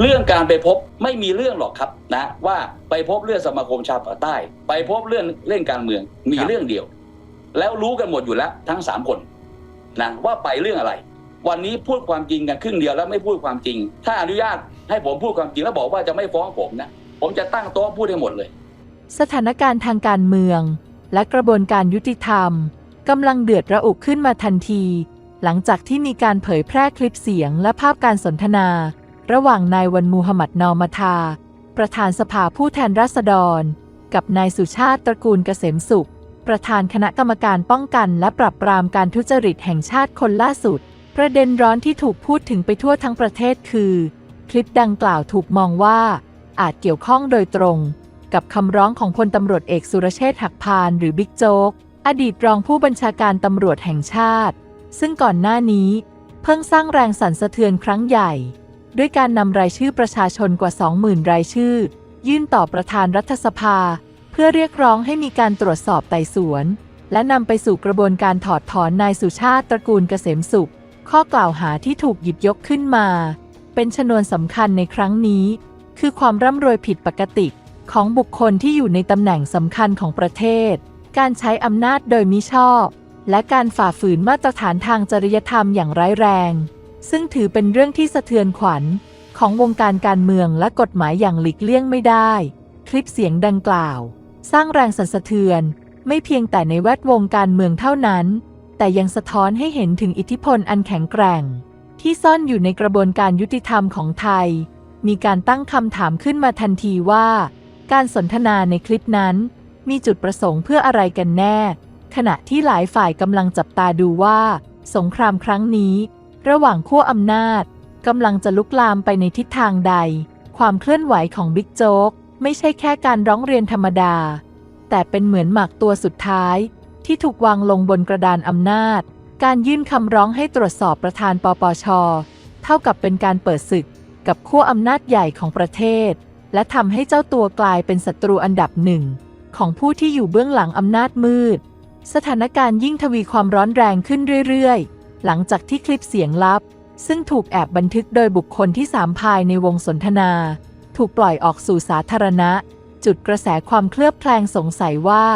เรื่องการไปพบไม่มีเรื่องหรอกครับนะว่าไปพบเรื่องสมาคมชาวปากใต้ ไปพบเรื่องเล่นการเมืองมีเรื่องเดียว แล้วรู้กันหมดอยู่แล้วทั้งสามคนนะว่าไปเรื่องอะไร วันนี้พูดความจริงกันครึ่งเดียวแล้วไม่พูดความจริง ถ้าอนุญาตให้ผมพูดความจริงแล้วบอกว่าจะไม่ฟ้องผมนะผมจะตั้งโต๊ะพูดให้หมดเลย สถานการณ์ทางการเมือง และกระบวนการยุติธรรมกำลังเดือดระอุขึ้นมาทันที หลังจากที่มีการเผยแพร่คลิปเสียงและภาพการสนทนา ระหว่างนายวันมูฮัมหมัดนอมาทา ประธานสภาผู้แทนราษฎร กับนายสุชาติตระกูลเกษมสุข ประธานคณะกรรมการป้องกันและปราบปรามการทุจริตแห่งชาติคนล่าสุด ประเด็นร้อนที่ถูกพูดถึงไปทั่วทั้งประเทศคือ คลิปดังกล่าวถูกมองว่า อาจเกี่ยวข้องโดยตรง กับคำร้องของพลตำรวจเอกสุรเชษฐ์หักพานหรือบิ๊กโจ๊กอดีตรองผู้บัญชาการตำรวจแห่งชาติ ซึ่งก่อนหน้านี้ เพิ่งสร้างแรงสั่นสะเทือนครั้งใหญ่ ด้วยการนำรายชื่อประชาชนกว่า 20,000 รายชื่อ ยื่นต่อประธานรัฐสภา เพื่อเรียกร้องให้มีการตรวจสอบไต่สวน และนำไปสู่กระบวนการถอดถอนนายสุชาติตระกูลเกษมสุข ข้อกล่าวหาที่ถูกหยิบยกขึ้นมา เป็นชนวนสำคัญในครั้งนี้ คือความร่ำรวยผิดปกติของบุคคลที่อยู่ในตำแหน่งสำคัญของประเทศ การใช้อำนาจโดยมิชอบ และการฝ่าฝืนมาตรฐานทางจริยธรรมอย่างร้ายแรง ซึ่งถือเป็นเรื่องที่สะเทือนขวัญของวงการการเมืองและกฎหมายอย่างหลีกเลี่ยงไม่ได้ คลิปเสียงดังกล่าว สร้างแรงสั่นสะเทือน ไม่เพียงแต่ในแวดวงการเมืองเท่านั้น แต่ยังสะท้อนให้เห็นถึงอิทธิพลอันแข็งแกร่ง ที่ซ่อนอยู่ในกระบวนการยุติธรรมของไทย มีการตั้งคำถามขึ้นมาทันทีว่า การสนทนาในคลิปนั้น มีจุดประสงค์เพื่ออะไรกันแน่ ขณะที่หลายฝ่ายกำลังจับตาดูว่า สงครามครั้งนี้ ระหว่างขั้วอำนาจกำลังจะลุกลามไปในทิศทางใด ความเคลื่อนไหวของบิ๊กโจ๊กไม่ใช่แค่การร้องเรียนธรรมดา แต่เป็นเหมือนหมากตัวสุดท้าย ที่ถูกวางลงบนกระดานอำนาจ การยื่นคำร้องให้ตรวจสอบประธานปปช เท่ากับเป็นการเปิดศึกกับขั้วอำนาจใหญ่ของประเทศ และทำให้เจ้าตัวกลายเป็นศัตรูอันดับหนึ่ง ของผู้ที่อยู่เบื้องหลังอำนาจมืด สถานการณ์ยิ่งทวีความร้อนแรงขึ้นเรื่อยๆ หลังจากที่คลิปเสียงลับ ซึ่งถูกแอบบันทึกโดยบุคคลที่สามภายในวงสนทนา ถูกปล่อยออกสู่สาธารณะ จุดกระแสความเคลือบแคลงสงสัยว่า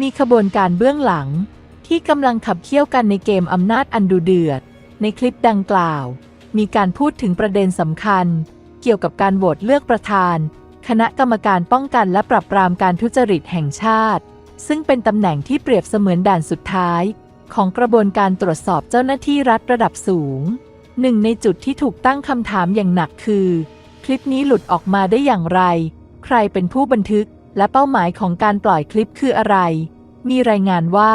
มีขบวนการเบื้องหลัง ที่กำลังขับเคี่ยวกันในเกมอำนาจอันดูเดือด ในคลิปดังกล่าว มีการพูดถึงประเด็นสำคัญ เกี่ยวกับการโหวตเลือกประธาน คณะกรรมการป้องกันและปราบปรามการทุจริตแห่งชาติ ซึ่งเป็นตำแหน่งที่เปรียบเสมือนด่านสุดท้าย ของกระบวนการตรวจสอบเจ้าหน้าที่รัฐระดับสูง หนึ่งในจุดที่ถูกตั้งคำถามอย่างหนักคือ คลิปนี้หลุดออกมาได้อย่างไร ใครเป็นผู้บันทึก และเป้าหมายของการปล่อยคลิปคืออะไร มีรายงานว่า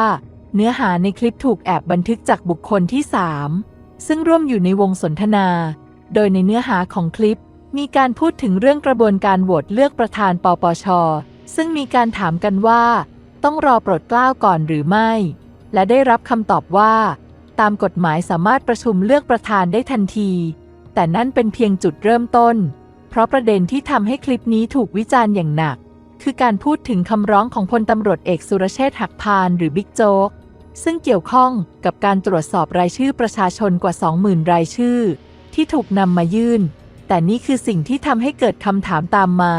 เนื้อหาในคลิปถูกแอบบันทึกจากบุคคลที่ 3 ซึ่งร่วมอยู่ในวงสนทนา โดยในเนื้อหาของคลิป มีการพูดถึงเรื่องกระบวนการโหวตเลือกประธานปปช ซึ่งมีการถามกันว่า ต้องรอโปรดเกล้าก่อนหรือไม่ และได้รับคำตอบว่า ตามกฎหมายสามารถประชุมเลือกประธานได้ทันที แต่นั่นเป็นเพียงจุดเริ่มต้น เพราะประเด็นที่ทำให้คลิปนี้ถูกวิจารณ์อย่างหนัก คือการพูดถึงคำร้องของพลตำรวจเอกสุรเชษฐ์หักพานหรือบิ๊กโจ๊กซึ่งเกี่ยวข้องกับการตรวจสอบรายชื่อประชาชนกว่า 20,000 รายชื่อ ที่ถูกนำมายื่น แต่นี่คือสิ่งที่ทำให้เกิดคำถามตามมา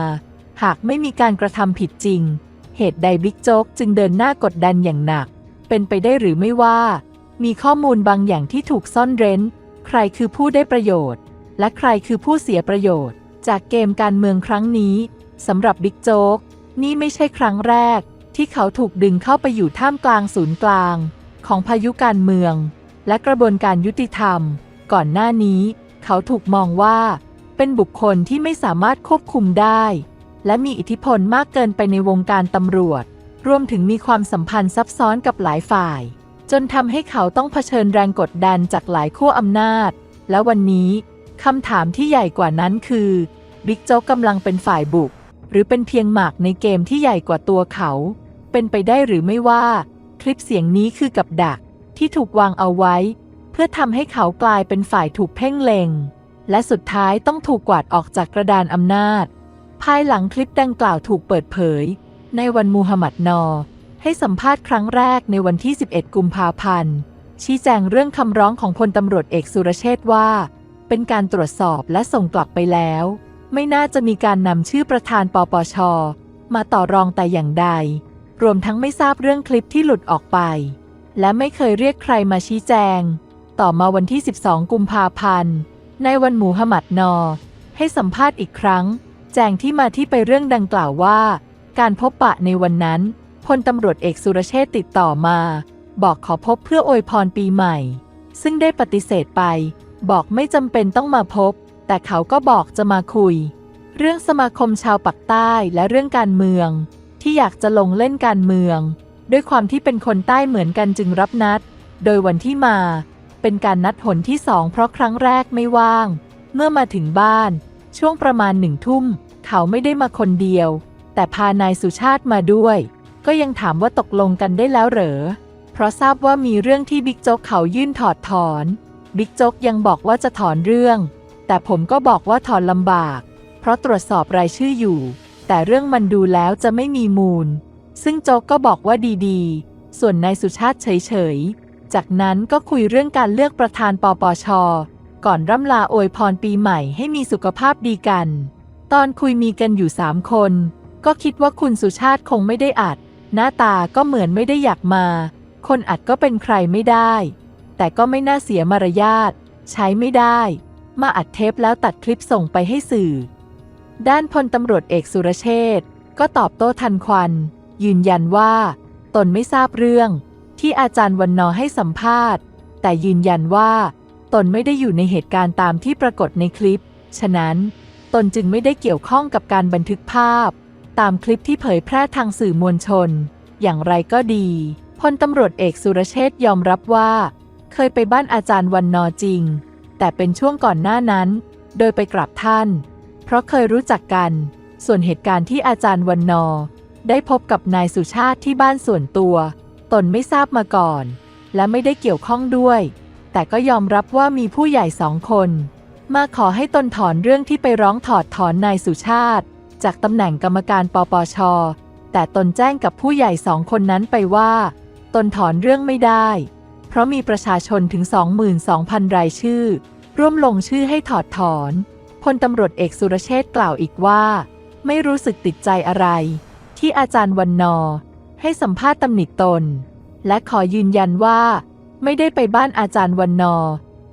หากไม่มีการกระทำผิดจริง เหตุใดบิ๊กโจ๊กจึงเดินหน้ากดดันอย่างหนัก เป็นไปได้หรือไม่ว่า มีข้อมูลบางอย่างที่ถูกซ่อนเร้น ใครคือผู้ได้ประโยชน์ และใครคือผู้เสียประโยชน์ จากเกมการเมืองครั้งนี้สำหรับบิ๊กโจ๊กนี่ไม่ใช่ครั้งแรก ที่เขาถูกดึงเข้าไปอยู่ท่ามกลางศูนย์กลาง ของพายุการเมือง และกระบวนการยุติธรรม ก่อนหน้านี้ เขาถูกมองว่า เป็นบุคคลที่ไม่สามารถควบคุมได้ และมีอิทธิพลมากเกินไปในวงการตำรวจ รวมถึงมีความสัมพันธ์ซับซ้อนกับหลายฝ่าย จนทำให้เขาต้องเผชิญแรงกดดันจากหลายขั้วอำนาจ และวันนี้คำถามที่ใหญ่กว่านั้นคือบิ๊กโจ๊กกำลังเป็นฝ่ายบุก หรือเป็นเพียงหมากในเกมที่ใหญ่กว่าตัวเขา เป็นไปได้หรือไม่ว่า คลิปเสียงนี้คือกับดักที่ถูกวางเอาไว้ เพื่อทำให้เขากลายเป็นฝ่ายถูกเพ่งเล็ง และสุดท้ายต้องถูกกวาดออกจากกระดานอำนาจ ภายหลังคลิปดังกล่าวถูกเปิดเผย ในวันมูฮัมหมัดนอ ให้สัมภาษณ์ครั้งแรกในวันที่ 11 กุมภาพันธ์ ชี้แจงเรื่องคำร้องของพลตำรวจเอกสุรเชษว่า เป็นการตรวจสอบและส่งกลับไปแล้ว ไม่น่าจะมีการนำชื่อประธานปปช มาต่อรองแต่อย่างใด รวมทั้งไม่ทราบเรื่องคลิปที่หลุดออกไป และไม่เคยเรียกใครมาชี้แจง ต่อมาวันที่ 12 กุมภาพันธ์ ในวันหมูฮัมหมัดนอ ให้สัมภาษณ์อีกครั้ง แจงที่มาที่ไปเรื่องดังกล่าวว่า การพบปะในวันนั้นพลตำรวจเอกสุรเชษติดต่อมา บอกขอพบเพื่ออวยพรปีใหม่ ซึ่งได้ปฏิเสธไป บอกไม่จำเป็นต้องมาพบ แต่เขาก็บอกจะมาคุย เรื่องสมาคมชาวปักใต้และเรื่องการเมือง ที่อยากจะลงเล่นการเมือง ด้วยความที่เป็นคนใต้เหมือนกันจึงรับนัด โดยวันที่มา เป็นการนัดหนที่สองเพราะครั้งแรกไม่ว่าง เมื่อมาถึงบ้าน ช่วงประมาณหนึ่งทุ่ม เขาไม่ได้มาคนเดียว แต่พานายสุชาติมาด้วย ก็ยังถามว่าตกลงกันได้แล้วเหรอ เพราะทราบว่ามีเรื่องที่บิ๊กโจ๊กเขายื่นถอดถอน บิ๊กโจ๊กยังบอกว่าจะถอนเรื่อง แต่ผมก็บอกว่าถอนลำบาก เพราะตรวจสอบรายชื่ออยู่ แต่เรื่องมันดูแล้วจะไม่มีมูล ซึ่งโจ๊กก็บอกว่าดีๆ ส่วนนายสุชาติเฉยๆ จากนั้นก็คุยเรื่องการเลือกประธานปปช ก่อนร่ำลาอวยพรปีใหม่ให้มีสุขภาพดีกัน ตอนคุยมีกันอยู่สามคน ก็คิดว่าคุณสุชาติคงไม่ได้อัด หน้าตาก็เหมือนไม่ได้อยากมา คนอัดก็เป็นใครไม่ได้ แต่ก็ไม่น่าเสียมารยาท ใช้ไม่ได้ มาอัดเทปแล้วตัดคลิปส่งไปให้สื่อ ด้านพลตำรวจเอกสุรเชษฐ์ก็ตอบโต้ทันควัน ยืนยันว่า ตนไม่ทราบเรื่อง ที่อาจารย์วันนอให้สัมภาษณ์ แต่ยืนยันว่า ตนไม่ได้อยู่ในเหตุการณ์ตามที่ปรากฏในคลิป ฉะนั้น ตนจึงไม่ได้เกี่ยวข้องกับการบันทึกภาพ ตามคลิปที่เผยแพร่ทางสื่อมวลชน อย่างไรก็ดีพลตำรวจเอกสุรเชษฐ์ยอมรับว่า เคยไปบ้านอาจารย์วันนอจริง แต่เป็นช่วงก่อนหน้านั้น โดยไปกราบท่าน เพราะเคยรู้จักกัน ส่วนเหตุการณ์ที่อาจารย์วันนอ ได้พบกับนายสุชาติที่บ้านส่วนตัว ตนไม่ทราบมาก่อน และไม่ได้เกี่ยวข้องด้วย แต่ก็ยอมรับว่ามีผู้ใหญ่สองคน มาขอให้ตนถอนเรื่องที่ไปร้องถอดถอนนายสุชาติ จากตำแหน่งกรรมการปปช แต่ตนแจ้งกับผู้ใหญ่สองคนนั้นไปว่า ตนถอนเรื่องไม่ได้ เพราะมีประชาชนถึง 22,000 รายชื่อ ร่วมลงชื่อให้ถอดถอนพลตำรวจเอกสุรเชษฐ์กล่าวอีกว่า ไม่รู้สึกติดใจอะไร ที่อาจารย์วันนอ ให้สัมภาษณ์ตำหนิตน และขอยืนยันว่า ไม่ได้ไปบ้านอาจารย์วันนอ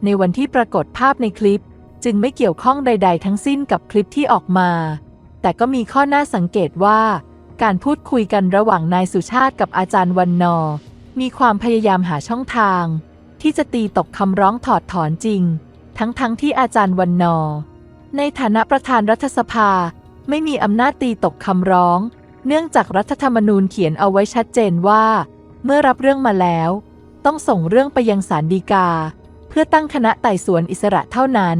ในวันที่ปรากฏภาพในคลิป จึงไม่เกี่ยวข้องใด ๆ ทั้งสิ้นกับคลิปที่ออกมา แต่ก็มีข้อน่าสังเกตว่า การพูดคุยกันระหว่างนายสุชาติกับอาจารย์วันนอ มีความพยายามหาช่องทาง ที่จะตีตกคำร้องถอดถอนจริง ทั้งๆทที่อาจารย์วันนอ ในฐานะประธานรัฐสภาไม่มีอำนาจตีตกคำร้อง เนื่องจากรัฐธรรมนูญเขียนเอาไว้ชัดเจนว่า เมื่อรับเรื่องมาแล้ว ต้องส่งเรื่องไปยังศาลฎีกา เพื่อตั้งคณะไต่สวนอิสระเท่านั้น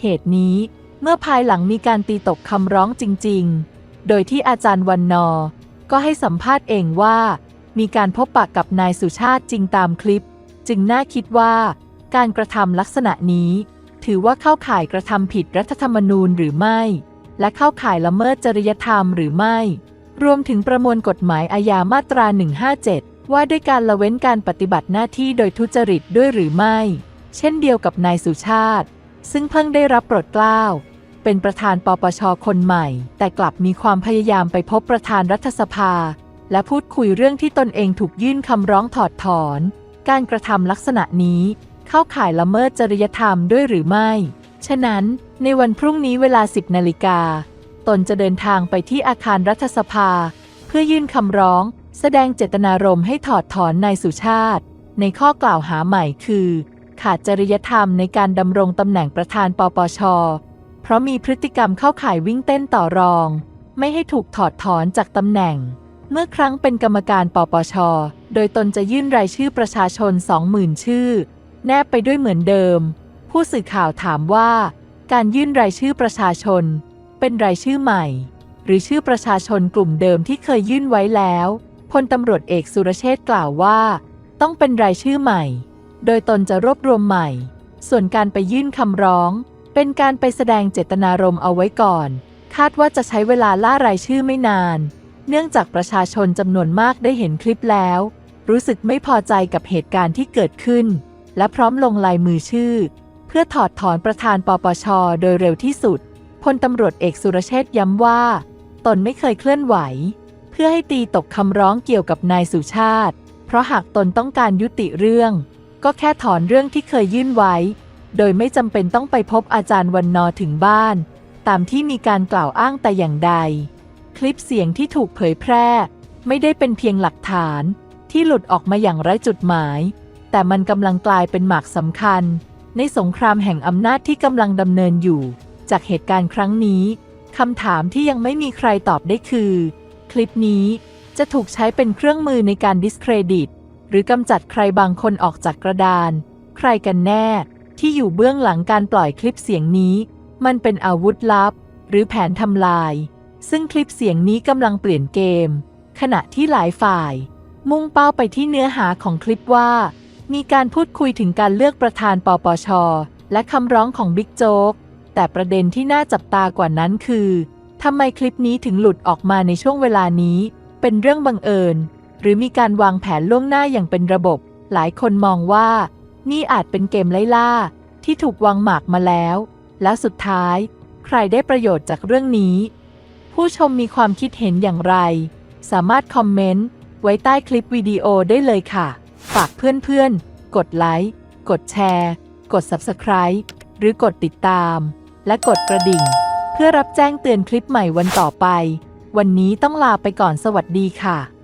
เหตุนี้ เมื่อภายหลังมีการตีตกคำร้องจริง ๆ โดยที่อาจารย์วันนอ ก็ให้สัมภาษณ์เองว่า มีการพบปะกับนายสุชาติจริงตามคลิป จึงน่าคิดว่า การกระทำลักษณะนี้ ถือว่าเข้าข่ายกระทำผิดรัฐธรรมนูญหรือไม่ และเข้าข่ายละเมิดจริยธรรมหรือไม่ รวมถึงประมวลกฎหมายอาญามาตรา 157 ว่าด้วยการละเว้นการปฏิบัติหน้าที่โดยทุจริตด้วยหรือไม่ เช่นเดียวกับนายสุชาติ ซึ่งเพิ่งได้รับโปรดเกล้าเป็นประธานปปชคนใหม่ แต่กลับมีความพยายามไปพบประธานรัฐสภา และพูดคุยเรื่องที่ตนเองถูกยื่นคำร้องถอดถอน การกระทำลักษณะนี้เข้าข่ายละเมิดจริยธรรมด้วยหรือไม่ ฉะนั้นในวันพรุ่งนี้เวลา 10นาฬิกา ตนจะเดินทางไปที่อาคารรัฐสภา เพื่อยื่นคำร้อง แสดงเจตนารมณ์ให้ถอดถอนนายสุชาติ ในข้อกล่าวหาใหม่คือ ขาดจริยธรรมในการดำรงตำแหน่งประธานปปช เพราะมีพฤติกรรมเข้าข่ายวิ่งเต้นต่อรอง ไม่ให้ถูกถอดถอนจากตำแหน่ง เมื่อครั้งเป็นกรรมการปปช โดยตนจะยื่นรายชื่อประชาชน 20,000 ชื่อ แนบไปด้วยเหมือนเดิม ผู้สื่อข่าวถามว่า การยื่นรายชื่อประชาชน เป็นรายชื่อใหม่ หรือชื่อประชาชนกลุ่มเดิมที่เคยยื่นไว้แล้วพลตำรวจเอกสุรเชษฐ์กล่าวว่า ต้องเป็นรายชื่อใหม่ โดยตนจะรวบรวมใหม่ ส่วนการไปยื่นคำร้อง เป็นการไปแสดงเจตนารมณ์เอาไว้ก่อน คาดว่าจะใช้เวลาล่ารายชื่อไม่นาน เนื่องจากประชาชนจำนวนมากได้เห็นคลิปแล้ว รู้สึกไม่พอใจกับเหตุการณ์ที่เกิดขึ้น และพร้อมลงลายมือชื่อ เพื่อถอดถอนประธานปปช โดยเร็วที่สุดพลตำรวจเอกสุรเชษย้ำว่า ตนไม่เคยเคลื่อนไหว เพื่อให้ตีตกคำร้องเกี่ยวกับนายสุชาติ เพราะหากตนต้องการยุติเรื่อง ก็แค่ถอนเรื่องที่เคยยื่นไว้ โดยไม่จำเป็นต้องไปพบอาจารย์วันนอถึงบ้าน ตามที่มีการกล่าวอ้างแต่อย่างใด คลิปเสียงที่ถูกเผยแพร่ ไม่ได้เป็นเพียงหลักฐานที่หลุดออกมาอย่างไร้จุดหมาย แต่มันกำลังกลายเป็นหมากสำคัญ ในสงครามแห่งอำนาจที่กำลังดำเนินอยู่ จากเหตุการณ์ครั้งนี้คำถามที่ยังไม่มีใครตอบได้คือ คลิปนี้จะถูกใช้เป็นเครื่องมือในการดิสเครดิต หรือกำจัดใครบางคนออกจากกระดาน ใครกันแน่ ที่อยู่เบื้องหลังการปล่อยคลิปเสียงนี้ มันเป็นอาวุธลับ หรือแผนทำลาย ซึ่งคลิปเสียงนี้กำลังเปลี่ยนเกม ขณะที่หลายฝ่าย มุ่งเป้าไปที่เนื้อหาของคลิปว่า มีการพูดคุยถึงการเลือกประธานปปช และคำร้องของบิ๊กโจ๊กแต่ประเด็นที่น่าจับตากว่านั้นคือทำไมคลิปนี้ถึงหลุดออกมาในช่วงเวลานี้ เป็นเรื่องบังเอิญ หรือมีการวางแผนล่วงหน้าอย่างเป็นระบบ หลายคนมองว่า นี่อาจเป็นเกมไล่ล่า ที่ถูกวางหมากมาแล้ว และสุดท้าย ใครได้ประโยชน์จากเรื่องนี้ ผู้ชมมีความคิดเห็นอย่างไร สามารถคอมเมนต์ ไว้ใต้คลิปวิดีโอได้เลยค่ะ ฝากเพื่อนๆ กดไลค์ กดแชร์ กด Subscribe หรือกดติดตาม และกดกระดิ่ง เพื่อรับแจ้งเตือนคลิปใหม่วันต่อไป วันนี้ต้องลาไปก่อนสวัสดีค่ะ